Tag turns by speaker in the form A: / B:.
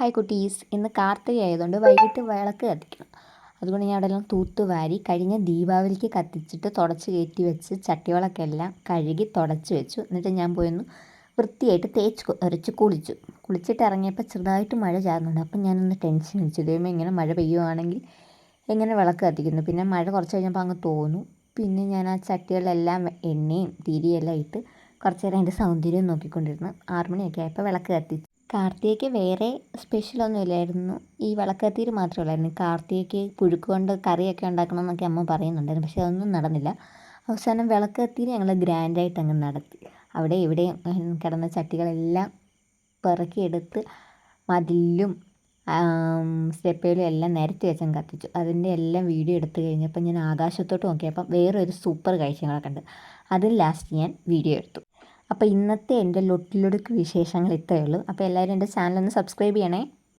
A: Hi കുട്ടീസ് ഇന്ന് കാർത്തിക ആയതുകൊണ്ട് വൈകിട്ട് വിളക്ക് കത്തിക്കണം. അതുകൊണ്ട് ഞാൻ അവിടെയെല്ലാം തൂത്തുവാരി കഴിഞ്ഞ ദീപാവലിക്ക് കത്തിച്ചിട്ട് തുടച്ച് കയറ്റി വെച്ച് ചട്ടികളൊക്കെല്ലാം കഴുകി തുടച്ച് വെച്ചു. എന്നിട്ട് ഞാൻ പോയൊന്ന് വൃത്തിയായിട്ട് തേച്ച് ഉരച്ച് കുളിച്ചു. കുളിച്ചിട്ട് ഇറങ്ങിയപ്പോൾ ചെറുതായിട്ട് മഴ ചാറുന്നുണ്ട്. അപ്പം ഞാനൊന്ന് ടെൻഷൻ അടിച്ചു. ദൈവമേ ഇങ്ങനെ മഴ പെയ്യുവാണെങ്കിൽ എങ്ങനെ വിളക്ക് കത്തിക്കുന്നു? പിന്നെ മഴ കുറച്ച് കഴിഞ്ഞപ്പോൾ അങ്ങ് തോന്നു. പിന്നെ ഞാൻ ആ ചട്ടികളിലെല്ലാം എണ്ണയും തിരിയെല്ലാം ഇട്ട് കുറച്ച് നേരം അതിന്റെ സൗന്ദര്യം നോക്കിക്കൊണ്ടിരുന്നു. ആറുമണിയൊക്കെ ആയപ്പോൾ വിളക്ക് കത്തിച്ചു കാർത്തികയ്ക്ക് വേറെ സ്പെഷ്യലൊന്നും ഇല്ലായിരുന്നു ഈ വിളക്കത്തീർ മാത്രമേ ഉള്ളായിരുന്നു കാർത്തികയ്ക്ക് പുഴുക്ക് കൊണ്ട് കറിയൊക്കെ ഉണ്ടാക്കണം എന്നൊക്കെ അമ്മ പറയുന്നുണ്ടായിരുന്നു. പക്ഷേ അതൊന്നും നടന്നില്ല. അവസാനം വിളക്കത്തീർ ഞങ്ങൾ ഗ്രാൻഡായിട്ട് അങ്ങ് നടത്തി. അവിടെ ഇവിടെയും കിടന്ന ചട്ടികളെല്ലാം പെറുക്കിയെടുത്ത് മതിലും സ്റ്റെപ്പയിലും എല്ലാം നിരത്തി വെച്ചങ്ങ് കത്തിച്ചു. അതിന്റെ എല്ലാം വീഡിയോ എടുത്ത് കഴിഞ്ഞപ്പോൾ ഞാൻ ആകാശത്തോട്ട് നോക്കിയപ്പം വേറൊരു സൂപ്പർ കാഴ്ചകളൊക്കെ ഉണ്ട്. അതിൽ ലാസ്റ്റ് ഞാൻ വീഡിയോ എടുത്തു. അപ്പോൾ ഇന്നത്തെ എന്റെ ലൊട്ടിലൊടുക്ക് വിശേഷങ്ങൾ ഇത്രയേ ഉള്ളൂ. അപ്പോൾ എല്ലാവരും എന്റെ ചാനലൊന്ന് സബ്സ്ക്രൈബ് ചെയ്യണേ.